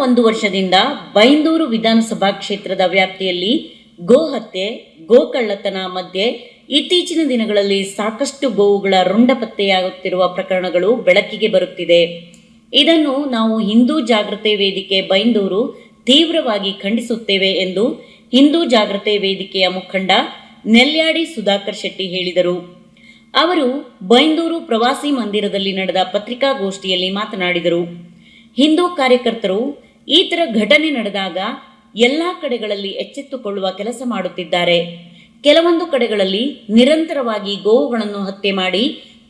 ಒಂದು ವರ್ಷದಿಂದ ಬೈಂದೂರು ವಿಧಾನಸಭಾ ಕ್ಷೇತ್ರದ ವ್ಯಾಪ್ತಿಯಲ್ಲಿ ಗೋಹತ್ಯೆ ಗೋಕಳ್ಳತನ ಮಧ್ಯೆ ಇತ್ತೀಚಿನ ದಿನಗಳಲ್ಲಿ ಸಾಕಷ್ಟು ಗೋವುಗಳ ರುಂಡ ಪತ್ತೆಯಾಗುತ್ತಿರುವ ಪ್ರಕರಣಗಳು ಬೆಳಕಿಗೆ ಬರುತ್ತಿದೆ. ಇದನ್ನು ನಾವು ಹಿಂದೂ ಜಾಗೃತಿ ವೇದಿಕೆ ಬೈಂದೂರು ತೀವ್ರವಾಗಿ ಖಂಡಿಸುತ್ತೇವೆ ಎಂದು ಹಿಂದೂ ಜಾಗೃತಿ ವೇದಿಕೆಯ ಮುಖಂಡ ನೆಲ್ಯಾಡಿ ಸುಧಾಕರ್ ಶೆಟ್ಟಿ ಹೇಳಿದರು. ಅವರು ಬೈಂದೂರು ಪ್ರವಾಸಿ ಮಂದಿರದಲ್ಲಿ ನಡೆದ ಪತ್ರಿಕಾಗೋಷ್ಠಿಯಲ್ಲಿ ಮಾತನಾಡಿದರು. ಹಿಂದೂ ಕಾರ್ಯಕರ್ತರು ಈ ಥರ ಘಟನೆ ನಡೆದಾಗ ಎಲ್ಲ ಕಡೆಗಳಲ್ಲಿ ಎಚ್ಚೆತ್ತುಕೊಳ್ಳುವ ಕೆಲಸ ಮಾಡುತ್ತಿದ್ದಾರೆ. ಕೆಲವೊಂದು ಕಡೆಗಳಲ್ಲಿ ನಿರಂತರವಾಗಿ ಗೋವುಗಳನ್ನು ಹತ್ಯೆ ಮಾಡಿ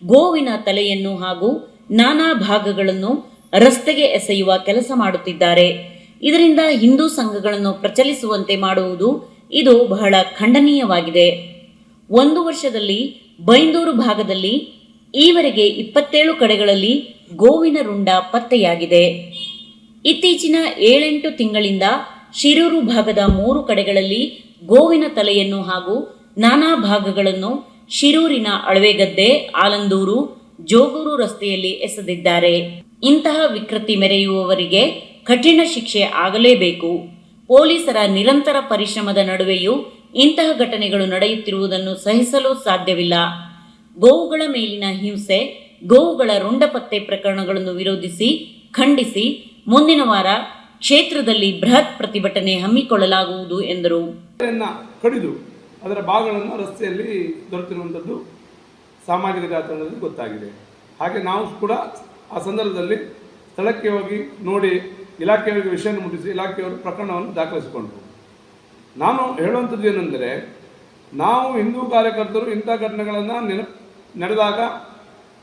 ಗೋವಿನ ತಲೆಯನ್ನು ಹಾಗೂ ನಾನಾ ಭಾಗಗಳನ್ನು ರಸ್ತೆಗೆ ಎಸೆಯುವ ಕೆಲಸ ಮಾಡುತ್ತಿದ್ದಾರೆ. ಇದರಿಂದ ಹಿಂದೂ ಸಂಘಗಳನ್ನು ಪ್ರಚಲಿಸುವಂತೆ ಮಾಡುವುದು ಇದು ಬಹಳ ಖಂಡನೀಯವಾಗಿದೆ. ಒಂದು ವರ್ಷದಲ್ಲಿ ಬೈಂದೂರು ಭಾಗದಲ್ಲಿ ಈವರೆಗೆ ಇಪ್ಪತ್ತೇಳು ಕಡೆಗಳಲ್ಲಿ ಗೋವಿನ ರುಂಡ ಪತ್ತೆಯಾಗಿದೆ. ಇತ್ತೀಚಿನ ಏಳೆಂಟು ತಿಂಗಳಿಂದ ಶಿರೂರು ಭಾಗದ ಮೂರು ಕಡೆಗಳಲ್ಲಿ ಗೋವಿನ ತಲೆಯನ್ನು ಹಾಗೂ ನಾನಾ ಭಾಗಗಳನ್ನು ಶಿರೂರಿನ ಅಳವೆಗದ್ದೆ ಆಲಂದೂರು ಜೋಗೂರು ರಸ್ತೆಯಲ್ಲಿ ಎಸೆದಿದ್ದಾರೆ. ಇಂತಹ ವಿಕೃತಿ ಮೆರೆಯುವವರಿಗೆ ಕಠಿಣ ಶಿಕ್ಷೆ ಆಗಲೇಬೇಕು. ಪೊಲೀಸರ ನಿರಂತರ ಪರಿಶ್ರಮದ ನಡುವೆಯೂ ಇಂತಹ ಘಟನೆಗಳು ನಡೆಯುತ್ತಿರುವುದನ್ನು ಸಹಿಸಲು ಸಾಧ್ಯವಿಲ್ಲ. ಗೋವುಗಳ ಮೇಲಿನ ಹಿಂಸೆ, ಗೋವುಗಳ ರುಂಡಪತ್ತೆ ಪ್ರಕರಣಗಳನ್ನು ವಿರೋಧಿಸಿ, ಖಂಡಿಸಿ ಮುಂದಿನ ವಾರ ಕ್ಷೇತ್ರದಲ್ಲಿ ಬೃಹತ್ ಪ್ರತಿಭಟನೆ ಹಮ್ಮಿಕೊಳ್ಳಲಾಗುವುದು ಎಂದರು. ಕಡಿದು ಅದರ ಭಾಗಗಳನ್ನು ರಸ್ತೆಯಲ್ಲಿ ದೊರೆತಿರುವಂಥದ್ದು ಸಾಮಾಜಿಕ ಜಾಲತಾಣದಲ್ಲಿ ಗೊತ್ತಾಗಿದೆ. ಹಾಗೆ ನಾವು ಕೂಡ ಆ ಸಂದರ್ಭದಲ್ಲಿ ಸ್ಥಳಕ್ಕೆ ಹೋಗಿ ನೋಡಿ ಇಲಾಖೆಯವರಿಗೆ ವಿಷಯವನ್ನು ಮುಟ್ಟಿಸಿ ಇಲಾಖೆಯವರು ಪ್ರಕರಣವನ್ನು ದಾಖಲಿಸಿಕೊಂಡರು. ನಾನು ಹೇಳುವಂಥದ್ದು ಏನೆಂದರೆ, ನಾವು ಹಿಂದೂ ಕಾರ್ಯಕರ್ತರು ಇಂಥ ಘಟನೆಗಳನ್ನು ನೆನ ನಡೆದಾಗ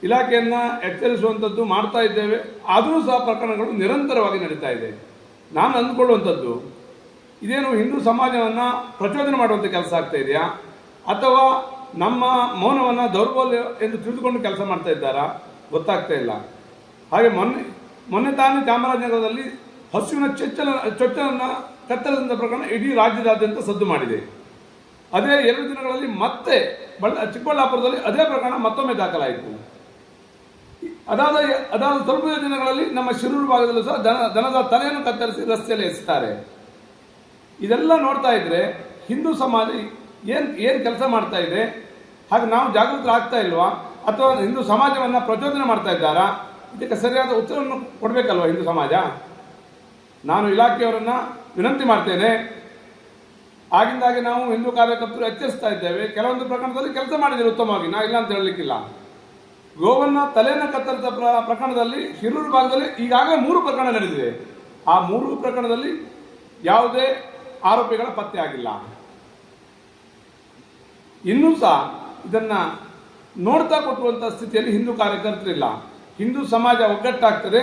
ಇಲಾಖೆಯನ್ನು ಎಚ್ಚರಿಸುವಂಥದ್ದು ಮಾಡ್ತಾ ಇದ್ದೇವೆ. ಆದರೂ ಸಹ ಪ್ರಕರಣಗಳು ನಿರಂತರವಾಗಿ ನಡೀತಾ ಇದೆ. ನಾನು ಅಂದ್ಕೊಳ್ಳುವಂಥದ್ದು ಇದೇನು ಹಿಂದೂ ಸಮಾಜವನ್ನು ಪ್ರಚೋದನೆ ಮಾಡುವಂಥ ಕೆಲಸ ಆಗ್ತಾ ಇದೆಯಾ? ಅಥವಾ ನಮ್ಮ ಮೌನವನ್ನು ದೌರ್ಬಲ್ಯ ಎಂದು ತಿಳಿದುಕೊಂಡು ಕೆಲಸ ಮಾಡ್ತಾ ಇದ್ದಾರಾ? ಗೊತ್ತಾಗ್ತಾ ಇಲ್ಲ. ಹಾಗೆ ಮೊನ್ನೆ ಮೊನ್ನೆ ತಾನೇ ಚಾಮರಾಜನಗರದಲ್ಲಿ ಹಸುವಿನ ಚೊಚ್ಚಲ, ಚೊಚ್ಚಲನ್ನು ಕತ್ತರಿಸಿದ ಪ್ರಕರಣ ಇಡೀ ರಾಜ್ಯದಾದ್ಯಂತ ಸದ್ದು ಮಾಡಿದೆ. ಅದೇ ಎರಡು ದಿನಗಳಲ್ಲಿ ಮತ್ತೆ ಬಳ್ಳ, ಚಿಕ್ಕಬಳ್ಳಾಪುರದಲ್ಲಿ ಅದೇ ಪ್ರಕರಣ ಮತ್ತೊಮ್ಮೆ ದಾಖಲಾಯಿತು. ಅದಾದ ಅದಾದ ಸ್ವಲ್ಪ ದಿನಗಳಲ್ಲಿ ನಮ್ಮ ಶಿರೂರು ಭಾಗದಲ್ಲೂ ಸಹ ದನ ದನದ ತಲೆಯನ್ನು ಕತ್ತರಿಸಿ ರಸ್ತೆಯಲ್ಲಿ ಎಸ್ತಾರೆ ಇದೆಲ್ಲ ನೋಡ್ತಾ ಇದ್ರೆ ಹಿಂದೂ ಸಮಾಜ ಏನು ಏನು ಕೆಲಸ ಮಾಡ್ತಾ ಇದೆ? ಹಾಗೆ ನಾವು ಜಾಗೃತರಾಗ್ತಾ ಇಲ್ವಾ? ಅಥವಾ ಹಿಂದೂ ಸಮಾಜವನ್ನು ಪ್ರಚೋದನೆ ಮಾಡ್ತಾ ಇದ್ದಾರಾ? ಇದಕ್ಕೆ ಸರಿಯಾದ ಉತ್ತರವನ್ನು ಕೊಡಬೇಕಲ್ವ ಹಿಂದೂ ಸಮಾಜ? ನಾನು ಇಲಾಖೆಯವರನ್ನ ವಿನಂತಿ ಮಾಡ್ತೇನೆ. ಆಗಿಂದಾಗಿ ನಾವು ಹಿಂದೂ ಕಾರ್ಯಕರ್ತರು ಎಚ್ಚರಿಸ್ತಾ ಇದ್ದೇವೆ. ಕೆಲವೊಂದು ಪ್ರಕರಣದಲ್ಲಿ ಕೆಲಸ ಮಾಡಿದರೆ ಉತ್ತಮವಾಗಿ. ನಾ ಇಲ್ಲ ಅಂತ ಹೇಳಲಿಕ್ಕಿಲ್ಲ. ಗೋವನ್ನ ತಲೆಯನ್ನು ಕತ್ತರಿಸಿದ ಪ್ರಕರಣದಲ್ಲಿ ಶಿರೂರು ಭಾಗದಲ್ಲಿ ಈಗಾಗಲೇ ಮೂರು ಪ್ರಕರಣ ನಡೆದಿದೆ ಆ ಮೂರು ಪ್ರಕರಣದಲ್ಲಿ ಯಾವುದೇ ಆರೋಪಿಗಳ ಪತ್ತೆ ಆಗಿಲ್ಲ. ಇನ್ನೂ ಸಹ ಇದನ್ನ ನೋಡ್ತಾ ಕೊಟ್ಟುವಂಥ ಸ್ಥಿತಿಯಲ್ಲಿ ಹಿಂದೂ ಕಾರ್ಯಕರ್ತರಿಲ್ಲ ಹಿಂದೂ ಸಮಾಜ ಒಗ್ಗಟ್ಟಾಗ್ತದೆ,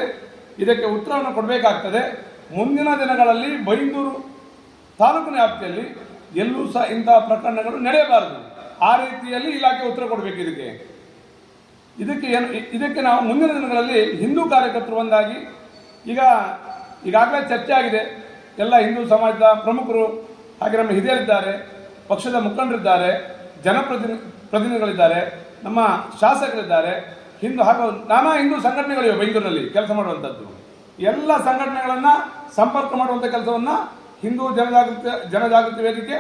ಇದಕ್ಕೆ ಉತ್ತರವನ್ನು ಕೊಡಬೇಕಾಗ್ತದೆ. ಮುಂದಿನ ದಿನಗಳಲ್ಲಿ ಬೈಂದೂರು ತಾಲೂಕಿನ ವ್ಯಾಪ್ತಿಯಲ್ಲಿ ಎಲ್ಲೂ ಸಹ ಇಂತಹ ಪ್ರಕರಣಗಳು ನಡೆಯಬಾರದು. ಆ ರೀತಿಯಲ್ಲಿ ಇಲಾಖೆ ಉತ್ತರ ಕೊಡಬೇಕು ಇದಕ್ಕೆ. ಇದಕ್ಕೆ ಏನು, ಇದಕ್ಕೆ ನಾವು ಮುಂದಿನ ದಿನಗಳಲ್ಲಿ ಹಿಂದೂ ಕಾರ್ಯಕರ್ತರು ಒಂದಾಗಿ, ಈಗ, ಈಗಾಗಲೇ ಚರ್ಚೆ ಆಗಿದೆ. ಎಲ್ಲ ಹಿಂದೂ ಸಮಾಜದ ಪ್ರಮುಖರು ಹಾಗೆ ನಮ್ಮ ಹಿರಿಯರಿದ್ದಾರೆ, ಪಕ್ಷದ ಮುಖಂಡರಿದ್ದಾರೆ, ಜನಪ್ರತಿನಿ, ಪ್ರತಿನಿಧಿಗಳಿದ್ದಾರೆ, ನಮ್ಮ ಶಾಸಕರಿದ್ದಾರೆ. ಹಿಂದೂ ಹಾಗೂ ನಾನಾ ಹಿಂದೂ ಸಂಘಟನೆಗಳಿವೆ ಬೆಂಗಳೂರಿನಲ್ಲಿ ಕೆಲಸ ಮಾಡುವಂಥದ್ದು. ಎಲ್ಲ ಸಂಘಟನೆಗಳನ್ನು ಸಂಪರ್ಕ ಮಾಡುವಂಥ ಕೆಲಸವನ್ನು ಹಿಂದೂ ಜನಜಾಗೃತಿ ಜನಜಾಗೃತಿ ವೇದಿಕೆ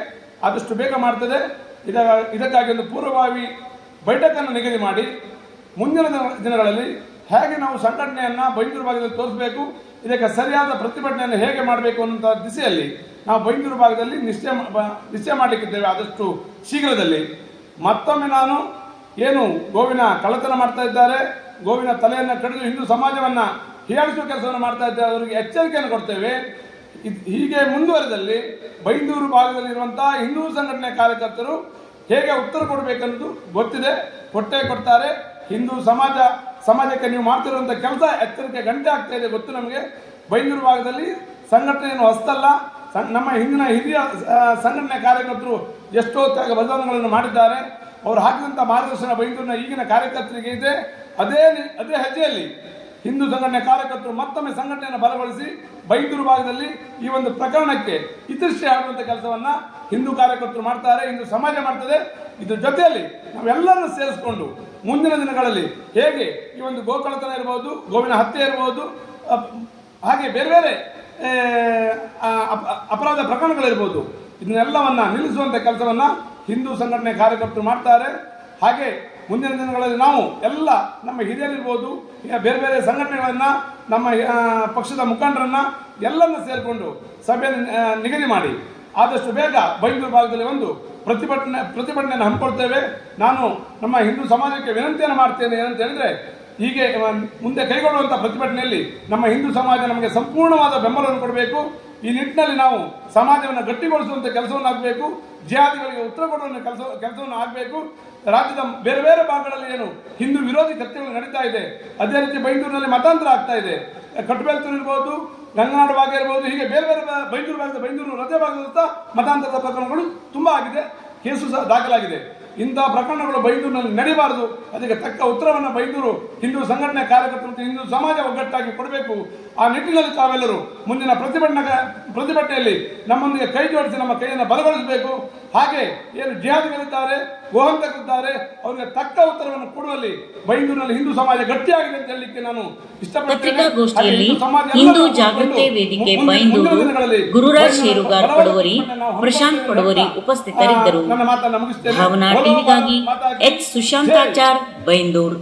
ಆದಷ್ಟು ಬೇಗ ಮಾಡ್ತದೆ. ಇದ ಇದಕ್ಕಾಗಿ ಒಂದು ಪೂರ್ವಭಾವಿ ಬೈಠಕನ್ನು ನಿಗದಿ ಮಾಡಿ ಮುಂದಿನ ದಿನ- ದಿನಗಳಲ್ಲಿ ಹೇಗೆ ನಾವು ಸಂಘಟನೆಯನ್ನು ಬೈಂದೂರು ಭಾಗದಲ್ಲಿ ತೋರಿಸಬೇಕು, ಇದಕ್ಕೆ ಸರಿಯಾದ ಪ್ರತಿಭಟನೆಯನ್ನು ಹೇಗೆ ಮಾಡಬೇಕು ಅನ್ನುವಂಥ ದಿಸೆಯಲ್ಲಿ ನಾವು ಬೈಂದೂರು ಭಾಗದಲ್ಲಿ ನಿಶ್ಚಯ ನಿಶ್ಚಯ ಮಾಡಲಿಕ್ಕಿದ್ದೇವೆ ಆದಷ್ಟು ಶೀಘ್ರದಲ್ಲಿ. ಮತ್ತೊಮ್ಮೆ ನಾನು ಏನು ಗೋವಿನ ಕಳ್ಳತನ ಮಾಡ್ತಾ ಇದ್ದಾರೆ, ಗೋವಿನ ತಲೆಯನ್ನು ಕಡಿದು ಹಿಂದೂ ಸಮಾಜವನ್ನು ಹೀಯಾಳಿಸುವ ಕೆಲಸವನ್ನು ಮಾಡ್ತಾ ಇದ್ದಾರೆ, ಅವರಿಗೆ ಎಚ್ಚರಿಕೆಯನ್ನು ಕೊಡ್ತೇವೆ. ಹೀಗೆ ಮುಂದುವರೆದಲ್ಲಿ ಬೈಂದೂರು ಭಾಗದಲ್ಲಿರುವಂತಹ ಹಿಂದೂ ಸಂಘಟನೆ ಕಾರ್ಯಕರ್ತರು ಹೇಗೆ ಉತ್ತರ ಕೊಡಬೇಕೆಂದು ಗೊತ್ತಿದೆ ಕೊಟ್ಟೇ ಕೊಡ್ತಾರೆ. ಹಿಂದೂ ಸಮಾಜ, ಸಮಾಜಕ್ಕೆ ನೀವು ಮಾಡ್ತಿರುವಂಥ ಕೆಲಸ ಎಚ್ಚರಿಕೆ ಗಂಟೆ ಆಗ್ತಾ ಇದೆ ಗೊತ್ತು ನಮಗೆ. ಬೈಂದೂರು ಭಾಗದಲ್ಲಿ ಏನು ಹೊಸ್ತಲ್ಲ. ನಮ್ಮ ಹಿಂದಿನ ಹಿರಿಯ ಸಂಘಟನೆ ಕಾರ್ಯಕರ್ತರು ಎಷ್ಟೋ ಬದಲಾವಣೆಗಳನ್ನು ಮಾಡಿದ್ದಾರೆ. ಅವರು ಹಾಕಿದಂಥ ಮಾರ್ಗದರ್ಶನ ಬೈಂದೂರಿನ ಈಗಿನ ಕಾರ್ಯಕರ್ತರಿಗೆ ಇದೆ. ಅದೇ ಅದೇ ಹೆಜ್ಜೆಯಲ್ಲಿ ಹಿಂದೂ ಸಂಘಟನೆ ಕಾರ್ಯಕರ್ತರು ಮತ್ತೊಮ್ಮೆ ಸಂಘಟನೆಯನ್ನು ಬಲಗೊಳಿಸಿ ಬೈಂದೂರು ಭಾಗದಲ್ಲಿ ಈ ಒಂದು ಪ್ರಕರಣಕ್ಕೆ ಇತಿಶ್ರೀ ಆಗುವಂಥ ಕೆಲಸವನ್ನ ಹಿಂದೂ ಕಾರ್ಯಕರ್ತರು ಮಾಡ್ತಾರೆ, ಹಿಂದೂ ಸಮಾಜ ಮಾಡ್ತದೆ. ಇದ್ರ ಜೊತೆಯಲ್ಲಿ ನಾವೆಲ್ಲರನ್ನು ಸೇರಿಸಿಕೊಂಡು ಮುಂದಿನ ದಿನಗಳಲ್ಲಿ ಹೇಗೆ ಈ ಒಂದು ಗೋಕಳತನ ಇರಬಹುದು ಗೋವಿನ ಹತ್ಯೆ ಇರಬಹುದು ಹಾಗೆ ಬೇರೆ ಬೇರೆ ಅಪರಾಧ ಪ್ರಕರಣಗಳಿರ್ಬೋದು ಇದನ್ನೆಲ್ಲವನ್ನ ನಿಲ್ಲಿಸುವಂಥ ಕೆಲಸವನ್ನ ಹಿಂದೂ ಸಂಘಟನೆ ಕಾರ್ಯಕರ್ತರು ಮಾಡ್ತಾರೆ. ಹಾಗೆ ಮುಂದಿನ ದಿನಗಳಲ್ಲಿ ನಾವು ಎಲ್ಲ ನಮ್ಮ ಹಿರಿಯರಿರ್ಬೋದು ಬೇರೆ ಬೇರೆ ಸಂಘಟನೆಗಳನ್ನ ನಮ್ಮ ಪಕ್ಷದ ಮುಖಂಡರನ್ನ ಎಲ್ಲರನ್ನ ಸೇರಿಕೊಂಡು ಸಭೆಯನ್ನು ಆ, ನಿಗದಿ ಮಾಡಿ ಆದಷ್ಟು ಬೇಗ ಬೈಂದೂರು ಭಾಗದಲ್ಲಿ ಒಂದು ಪ್ರತಿಭಟನೆ, ಪ್ರತಿಭಟನೆಯನ್ನು ಹಮ್ಮಿಕೊಳ್ತೇವೆ. ನಾನು ನಮ್ಮ ಹಿಂದೂ ಸಮಾಜಕ್ಕೆ ವಿನಂತಿಯನ್ನು ಮಾಡ್ತೇನೆ, ಏನಂತ ಹೇಳಿದ್ರೆ, ಹೀಗೆ ಮುಂದೆ ಕೈಗೊಳ್ಳುವಂಥ ಪ್ರತಿಭಟನೆಯಲ್ಲಿ ನಮ್ಮ ಹಿಂದೂ ಸಮಾಜ ನಮಗೆ ಸಂಪೂರ್ಣವಾದ ಬೆಂಬಲವನ್ನು ಕೊಡಬೇಕು. ಈ ನಿಟ್ಟಿನಲ್ಲಿ ನಾವು ಸಮಾಜವನ್ನು ಗಟ್ಟಿಗೊಳಿಸುವಂಥ ಕೆಲಸವನ್ನು ಆಗಬೇಕು ಜಿಹಾದಿಗಳಿಗೆ ಉತ್ತರ ಕೊಡುವಂಥ ಕೆಲಸ, ಕೆಲಸವನ್ನು ಆಗಬೇಕು. ರಾಜ್ಯದ ಬೇರೆ ಬೇರೆ ಭಾಗಗಳಲ್ಲಿ ಏನು ಹಿಂದೂ ವಿರೋಧಿ ಕೃತ್ಯಗಳು ನಡೀತಾ ಇದೆ, ಅದೇ ರೀತಿ ಬೈಂದೂರಿನಲ್ಲಿ ಮತಾಂತರ ಆಗ್ತಾ ಇದೆ. ಕಟ್ಟಬೆಲ್ತೂರು ಇರ್ಬೋದು ಗಂಗನಾಡು ಭಾಗ ಇರ್ಬೋದು ಹೀಗೆ ಬೇರೆ ಬೇರೆ ಬೈಂದೂರು ಭಾಗದ ಬೈಂದೂರು ಹೃದಯ ಭಾಗದ ಸುತ್ತ ಮತಾಂತರದ ಪ್ರಕರಣಗಳು ತುಂಬಾ ಆಗಿದೆ, ಕೇಸು ಸಹ ದಾಖಲಾಗಿದೆ. ಇಂತಹ ಪ್ರಕರಣಗಳು ಬೈಂದೂರಿನಲ್ಲಿ ನಡೀಬಾರದು. ಅದಕ್ಕೆ ತಕ್ಕ ಉತ್ತರವನ್ನು ಬೈಂದೂರು ಹಿಂದೂ ಸಂಘಟನೆ ಕಾರ್ಯಕರ್ತರು ಹಿಂದೂ ಸಮಾಜ ಒಗ್ಗಟ್ಟಾಗಿ ಕೊಡಬೇಕು. ಆ ನಿಟ್ಟಿನಲ್ಲಿ ತಾವೆಲ್ಲರೂ ಮುಂದಿನ ಪ್ರತಿಭಟನೆ ಪ್ರತಿಭಟನೆಯಲ್ಲಿ ನಮ್ಮೊಂದಿಗೆ ಕೈ ಜೋಡಿಸಿ ನಮ್ಮ ಕೈಯನ್ನು ಬಲಗೊಳಿಸಬೇಕು. ಹಾಗೆ ಏನು ಜಿಹಾದಿಗಳಿದ್ದಾರೆ ಗೋಹಂತಕರಿದ್ದಾರೆ ಅವರಿಗೆ ತಕ್ಕ ಉತ್ತರವನ್ನು ಕೊಡುವಲ್ಲಿ ಬೈಂದೂರಿನಲ್ಲಿ ಹಿಂದೂ ಸಮಾಜ ಗಟ್ಟಿಯಾಗಿದೆ ಅಂತ ಹೇಳಲಿಕ್ಕೆ ನಾನು ಇಷ್ಟಪಡ್ತೇನೆ. ಪತ್ರಿಕಾಗೋಷ್ಠಿಯಲ್ಲಿ ಹಿಂದೂ ಜಾಗೃತಿ ವೇದಿಕೆ ಬೈಂದೂರು ಗುರುರಾಜ್ ಶೇರುಗಾರ್ ಪಡವರಿ ಪ್ರಶಾಂತ್ ಪಡವರಿ ಅಂತ, ಉಪಸ್ಥಿತರಿದ್ದರು. ಆ, ನನ್ನ ಮಾತನ್ನು ಮುಗಿಸ್ತೇನೆ ಭಾವನಾ ಬೋಲೋ ಟಿವಿಗಾಗಿ ಭಾರತ್ ಮಾತಾ ಕಿ ಎಚ್ ಸುಶಾಂತಾಚಾರ್ ಬೈಂದೂರ್